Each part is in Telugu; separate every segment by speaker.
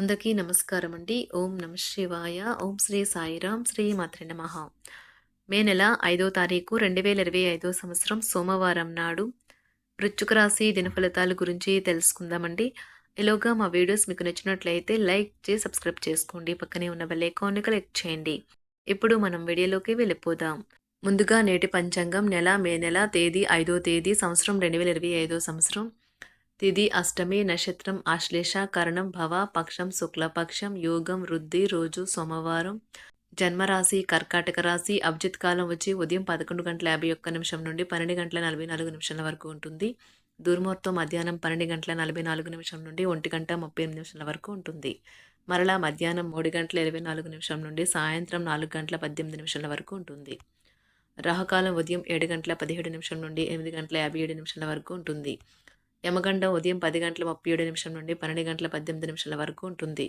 Speaker 1: అందరికీ నమస్కారం అండి. ఓం నమ శివాయ. ఓం శ్రీ సాయిరాం శ్రీ మాత్రి నమ. మే నెల ఐదో తారీఖు రెండు వేల ఇరవై ఐదో సంవత్సరం సోమవారం నాడు వృచ్చుక రాశి దినఫలితాల గురించి తెలుసుకుందామండి. ఇలాగా మా వీడియోస్ మీకు నచ్చినట్లయితే లైక్ చేసి సబ్స్క్రైబ్ చేసుకోండి. పక్కనే ఉన్న బెల్ ఐకాన్ని క్లిక్ చేయండి. ఇప్పుడు మనం వీడియోలోకి వెళ్ళిపోదాం. ముందుగా నేటి పంచాంగం నెల మే నెల తేదీ ఐదో తేదీ సంవత్సరం రెండు వేల ఇరవై ఐదో సంవత్సరం. తిది అష్టమి నక్షత్రం ఆశ్లేష కరణం భవ పక్షం శుక్లపక్షం యోగం వృద్ధి రోజు సోమవారం. జన్మరాశి కర్కాటక రాశి అభిజిత్ కాలం వచ్చి ఉదయం పదకొండు గంటల యాభై ఒక్క నిమిషం నుండి పన్నెండు గంటల నలభై నాలుగు నిమిషాల వరకు ఉంటుంది. దుర్ముహూర్తం మధ్యాహ్నం పన్నెండు గంటల నలభై నాలుగు నిమిషం నుండి ఒంటి గంట ముప్పై ఎనిమిది నిమిషాల వరకు ఉంటుంది. మరలా మధ్యాహ్నం మూడు గంటల ఇరవై నాలుగు నిమిషం నుండి సాయంత్రం నాలుగు గంటల పద్దెనిమిది నిమిషాల వరకు ఉంటుంది. రాహుకాలం ఉదయం ఏడు గంటల పదిహేడు నిమిషం నుండి ఎనిమిది గంటల యాభై ఏడు నిమిషాల వరకు ఉంటుంది. యమగండం ఉదయం పది గంటల ముప్పై ఏడు నిమిషం నుండి పన్నెండు గంటల పద్దెనిమిది నిమిషాల వరకు ఉంటుంది.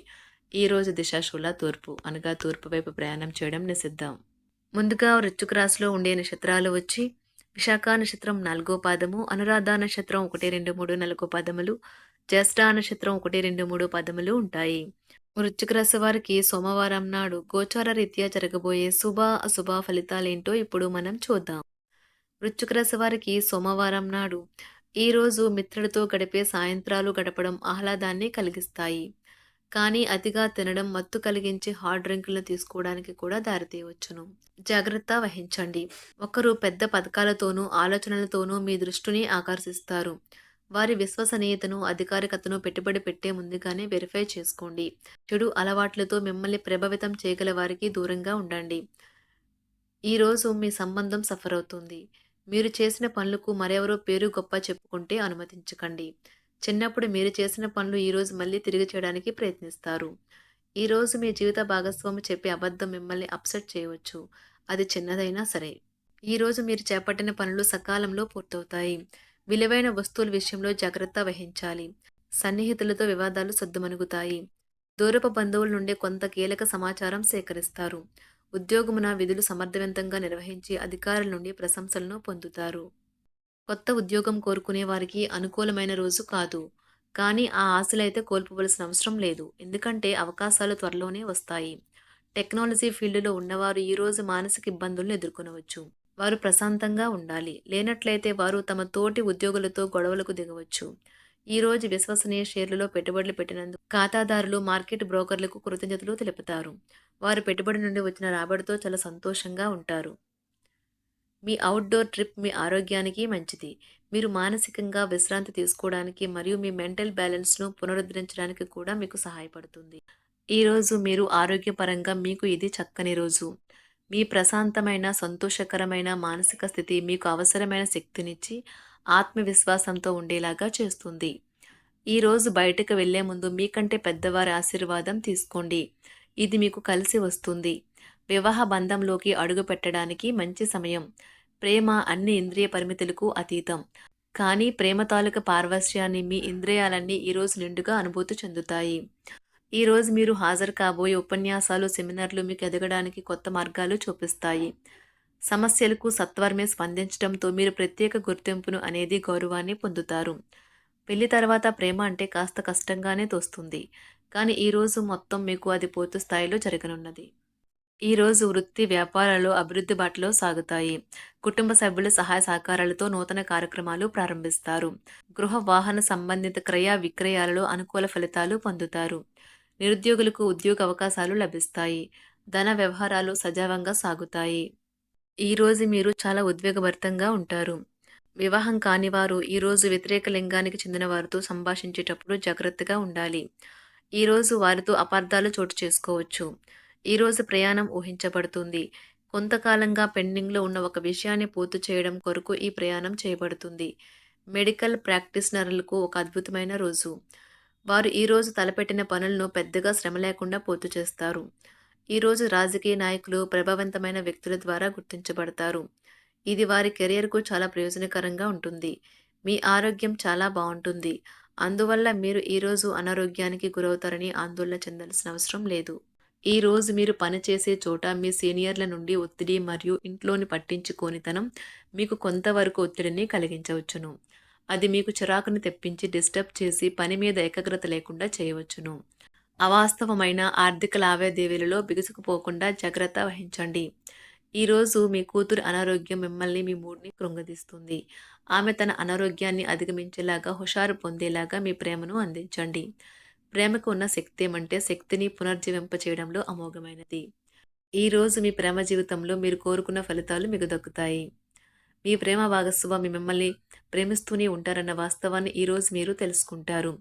Speaker 1: ఈ రోజు దిశాశూల తూర్పు అనగా తూర్పు వైపు ప్రయాణం చేయడం నిషిద్ధం. ముందుగా వృశ్చిక రాశిలో ఉండే నక్షత్రాలు వచ్చి విశాఖ నక్షత్రం నాలుగో పాదము అనురాధ నక్షత్రం ఒకటి రెండు మూడు నాలుగో పాదములు జ్యేష్ఠ నక్షత్రం ఒకటి రెండు మూడు పాదములు ఉంటాయి. వృశ్చిక రాశి వారికి సోమవారం నాడు గోచార రీత్యా జరగబోయే శుభ అశుభ ఫలితాలేంటో ఇప్పుడు మనం చూద్దాం. వృశ్చిక రాశి వారికి సోమవారం నాడు ఈరోజు మిత్రులతో గడిపే సాయంత్రాలు గడపడం ఆహ్లాదాన్ని కలిగిస్తాయి. కానీ అతిగా తినడం మత్తు కలిగించే హార్డ్ డ్రింకులను తీసుకోవడానికి కూడా దారితీయవచ్చును. జాగ్రత్త వహించండి. ఒకరు పెద్ద పథకాలతోనూ ఆలోచనలతోనూ మీ దృష్టిని ఆకర్షిస్తారు. వారి విశ్వసనీయతను అధికారికతను పెట్టుబడి పెట్టే ముందుగానే వెరిఫై చేసుకోండి. చెడు అలవాట్లతో మిమ్మల్ని ప్రభావితం చేయగల వారికి దూరంగా ఉండండి. ఈరోజు మీ సంబంధం సఫర్ అవుతుంది మీరు చేసిన పనులకు మరెవరో పేరు గొప్ప చెప్పుకుంటే అనుమతించకండి. చిన్నప్పుడు మీరు చేసిన పనులు ఈరోజు మళ్ళీ తిరిగి చేయడానికి ప్రయత్నిస్తారు. ఈరోజు మీ జీవిత భాగస్వామి చెప్పే అబద్ధం మిమ్మల్ని అప్సెట్ చేయవచ్చు. అది చిన్నదైనా సరే. ఈరోజు మీరు చేపట్టిన పనులు సకాలంలో పూర్తవుతాయి. విలువైన వస్తువుల విషయంలో జాగ్రత్త వహించాలి. సన్నిహితులతో వివాదాలు సద్దుమణుగుతాయి. దూరపు బంధువుల నుండి కొంత కీలక సమాచారం సేకరిస్తారు. ఉద్యోగమున విధులు సమర్థవంతంగా నిర్వహించి అధికారుల నుండి ప్రశంసలను పొందుతారు. కొత్త ఉద్యోగం కోరుకునే వారికి అనుకూలమైన రోజు కాదు. కానీ ఆ ఆశలైతే కోల్పోవలసిన అవసరం లేదు. ఎందుకంటే అవకాశాలు త్వరలోనే వస్తాయి. టెక్నాలజీ ఫీల్డ్లో ఉన్నవారు ఈరోజు మానసిక ఇబ్బందులను ఎదుర్కొనవచ్చు. వారు ప్రశాంతంగా ఉండాలి. లేనట్లయితే వారు తమ తోటి ఉద్యోగులతో గొడవలకు దిగవచ్చు. ఈ రోజు విశ్వసనీయ షేర్లలో పెట్టుబడులు పెట్టినందుకు ఖాతాదారులు మార్కెట్ బ్రోకర్లకు కృతజ్ఞతలు తెలుపుతారు. వారు పెట్టుబడి నుండి వచ్చిన రాబడితో చాలా సంతోషంగా ఉంటారు. మీ అవుట్డోర్ ట్రిప్ మీ ఆరోగ్యానికి మంచిది. మీరు మానసికంగా విశ్రాంతి తీసుకోవడానికి మరియు మీ మెంటల్ బ్యాలెన్స్ను పునరుద్ధరించడానికి కూడా మీకు సహాయపడుతుంది. ఈరోజు మీరు ఆరోగ్యపరంగా మీకు ఇది చక్కని రోజు. మీ ప్రశాంతమైన సంతోషకరమైన మానసిక స్థితి మీకు అవసరమైన శక్తినిచ్చి ఆత్మవిశ్వాసంతో ఉండేలాగా చేస్తుంది. ఈరోజు బయటకు వెళ్ళే ముందు మీకంటే పెద్దవారి ఆశీర్వాదం తీసుకోండి. ఇది మీకు కలిసి వస్తుంది. వివాహ బంధంలోకి అడుగు పెట్టడానికి మంచి సమయం. ప్రేమ అన్ని ఇంద్రియ పరిమితులకు అతీతం. కానీ ప్రేమ తాలూక పార్వశ్యాన్ని మీ ఇంద్రియాలన్నీ ఈరోజు నిండుగా అనుభూతి చెందుతాయి. ఈరోజు మీరు హాజరు కాబోయే ఉపన్యాసాలు సెమినార్లు మీకు ఎదగడానికి కొత్త మార్గాలు చూపిస్తాయి. సమస్యలకు సత్వరమే స్పందించడంతో మీరు ప్రత్యేక గుర్తింపును అనేది గౌరవాన్ని పొందుతారు. పెళ్ళి తర్వాత ప్రేమ అంటే కాస్త కష్టంగానే తోస్తుంది. కానీ ఈరోజు మొత్తం మీకు అది పూర్తి స్థాయిలో జరగనున్నది. ఈరోజు వృత్తి వ్యాపారాలు అభివృద్ధి బాటలో సాగుతాయి. కుటుంబ సభ్యుల సహాయ సహకారాలతో నూతన కార్యక్రమాలు ప్రారంభిస్తారు. గృహ వాహన సంబంధిత క్రయ విక్రయాలలో అనుకూల ఫలితాలు పొందుతారు. నిరుద్యోగులకు ఉద్యోగ అవకాశాలు లభిస్తాయి. ధన వ్యవహారాలు సజావంగా సాగుతాయి. ఈరోజు మీరు చాలా ఉద్వేగభరితంగా ఉంటారు. వివాహం కాని వారు ఈరోజు వ్యతిరేక లింగానికి చెందిన వారితో సంభాషించేటప్పుడు జాగ్రత్తగా ఉండాలి. ఈరోజు వారితో అపార్థాలు చోటు చేసుకోవచ్చు. ఈరోజు ప్రయాణం ఊహించబడుతుంది. కొంతకాలంగా పెండింగ్లో ఉన్న ఒక విషయాన్ని పూర్తి చేయడం కొరకు ఈ ప్రయాణం చేయబడుతుంది. మెడికల్ ప్రాక్టీషనర్లకు ఒక అద్భుతమైన రోజు. వారు ఈరోజు తలపెట్టిన పనులను పెద్దగా శ్రమ లేకుండా పూర్తి చేస్తారు. ఈరోజు రాజకీయ నాయకులు ప్రభావవంతమైన వ్యక్తుల ద్వారా గుర్తించబడతారు. ఇది వారి కెరియర్కు చాలా ప్రయోజనకరంగా ఉంటుంది. మీ ఆరోగ్యం చాలా బాగుంటుంది. అందువల్ల మీరు ఈరోజు అనారోగ్యానికి గురవుతారని ఆందోళన చెందాల్సిన అవసరం లేదు. ఈ రోజు మీరు పనిచేసే చోట మీ సీనియర్ల నుండి ఒత్తిడి మరియు ఇంట్లోని పట్టించుకోనితనం మీకు కొంతవరకు ఒత్తిడిని కలిగించవచ్చును. అది మీకు చిరాకుని తెప్పించి డిస్టర్బ్ చేసి పని మీద ఏకాగ్రత లేకుండా చేయవచ్చును. అవాస్తవమైన ఆర్థిక లావాదేవీలలో బిగుసుకుపోకుండా జాగ్రత్త వహించండి. ఈరోజు మీ కూతురు అనారోగ్యం మిమ్మల్ని మీ మూడ్ని కృంగదీస్తుంది. ఆమె తన అనారోగ్యాన్ని అధిగమించేలాగా హుషారు పొందేలాగా మీ ప్రేమను అందించండి. ప్రేమకు ఉన్న శక్తి ఏమంటే శక్తిని పునర్జీవింప చేయడంలో అమోఘమైనది. ఈరోజు మీ ప్రేమ జీవితంలో మీరు కోరుకున్న ఫలితాలు మీకు దక్కుతాయి. మీ ప్రేమ భాగస్వామి మిమ్మల్ని ప్రేమిస్తూనే ఉంటారన్న వాస్తవాన్ని ఈరోజు మీరు తెలుసుకుంటారు.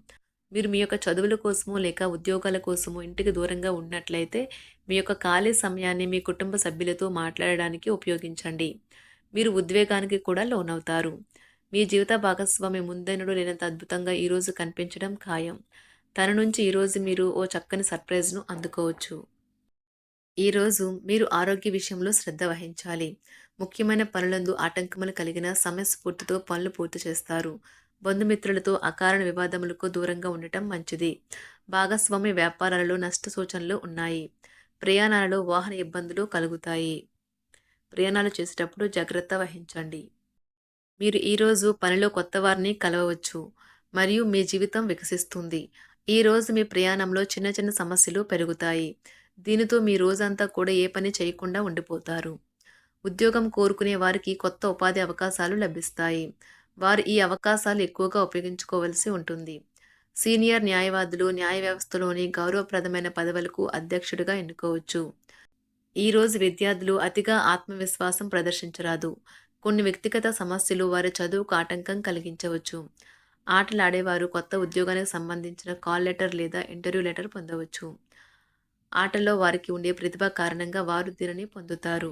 Speaker 1: మీరు మీ యొక్క చదువుల కోసము లేక ఉద్యోగాల కోసము ఇంటికి దూరంగా ఉన్నట్లయితే మీ యొక్క ఖాళీ సమయాన్ని మీ కుటుంబ సభ్యులతో మాట్లాడడానికి ఉపయోగించండి. మీరు ఉద్వేగానికి కూడా లోనవుతారు. మీ జీవిత భాగస్వామి ముందైనడు లేనంత అద్భుతంగా ఈరోజు కనిపించడం ఖాయం. తన నుంచి ఈరోజు మీరు ఓ చక్కని సర్ప్రైజ్ను అందుకోవచ్చు. ఈరోజు మీరు ఆరోగ్య విషయంలో శ్రద్ధ వహించాలి. ముఖ్యమైన పనులందు ఆటంకములు కలిగిన సమయస్ఫూర్తితో పనులు పూర్తి చేస్తారు. బంధుమిత్రులతో అకారణ వివాదములకు దూరంగా ఉండటం మంచిది. భాగస్వామి వ్యాపారాలలో నష్ట సూచనలు ఉన్నాయి. ప్రయాణాలలో వాహన ఇబ్బందులు కలుగుతాయి. ప్రయాణాలు చేసేటప్పుడు జాగ్రత్త వహించండి. మీరు ఈరోజు పనిలో కొత్త వారిని కలవవచ్చు మరియు మీ జీవితం వికసిస్తుంది. ఈరోజు మీ ప్రయాణంలో చిన్న చిన్న సమస్యలు పెరుగుతాయి. దీనితో మీ రోజంతా కూడా ఏ పని చేయకుండా ఉండిపోతారు. ఉద్యోగం కోరుకునే వారికి కొత్త ఉపాధి అవకాశాలు లభిస్తాయి. వారు ఈ అవకాశాలు ఎక్కువగా ఉపయోగించుకోవలసి ఉంటుంది. సీనియర్ న్యాయవాదులు న్యాయ వ్యవస్థలోని గౌరవప్రదమైన పదవులకు అధ్యక్షుడిగా ఎన్నుకోవచ్చు. ఈరోజు విద్యార్థులు అతిగా ఆత్మవిశ్వాసం ప్రదర్శించరాదు. కొన్ని వ్యక్తిగత సమస్యలు వారి చదువుకు ఆటంకం కలిగించవచ్చు. ఆటలాడేవారు కొత్త ఉద్యోగానికి సంబంధించిన కాల్ లెటర్ లేదా ఇంటర్వ్యూ లెటర్ పొందవచ్చు. ఆటల్లో వారికి ఉండే ప్రతిభ కారణంగా వారు దీనిని పొందుతారు.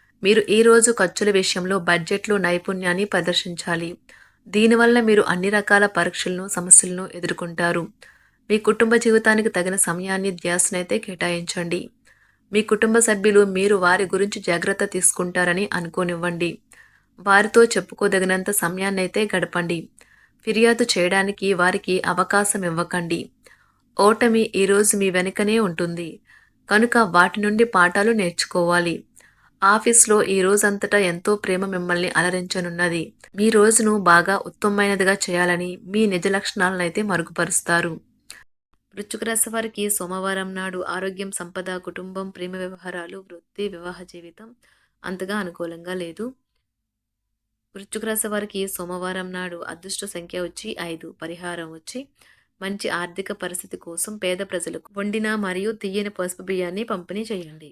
Speaker 1: మీరు ఈరోజు ఖర్చుల విషయంలో బడ్జెట్లో నైపుణ్యాన్ని ప్రదర్శించాలి. దీనివల్ల మీరు అన్ని రకాల పరీక్షలను సమస్యలను ఎదుర్కొంటారు. మీ కుటుంబ జీవితానికి తగిన సమయాన్ని ధ్యాసనైతే కేటాయించండి. మీ కుటుంబ సభ్యులు మీరు వారి గురించి జాగ్రత్త తీసుకుంటారని అనుకోనివ్వండి. వారితో చెప్పుకోదగినంత సమయాన్నైతే గడపండి. ఫిర్యాదు చేయడానికి వారికి అవకాశం ఇవ్వకండి. ఓటమి ఈరోజు మీ వెనుకనే ఉంటుంది. కనుక వాటి నుండి పాఠాలు నేర్చుకోవాలి. ఆఫీస్లో ఈ రోజంతటా ఎంతో ప్రేమ మిమ్మల్ని అలరించనున్నది. మీ రోజును బాగా ఉత్తమమైనదిగా చేయాలని మీ నిజ లక్షణాలను అయితే మరుగుపరుస్తారు. వృశ్చిక రాశి వారికి సోమవారం నాడు ఆరోగ్యం సంపద కుటుంబం ప్రేమ వ్యవహారాలు వృత్తి వివాహ జీవితం అంతగా అనుకూలంగా లేదు. వృశ్చిక రాశి వారికి సోమవారం నాడు అదృష్ట సంఖ్య వచ్చి ఐదు పరిహారం వచ్చి మంచి ఆర్థిక పరిస్థితి కోసం పేద ప్రజలకు వండిన మరియు తీయని పసుపు బియ్యాన్ని పంపిణీ చేయండి.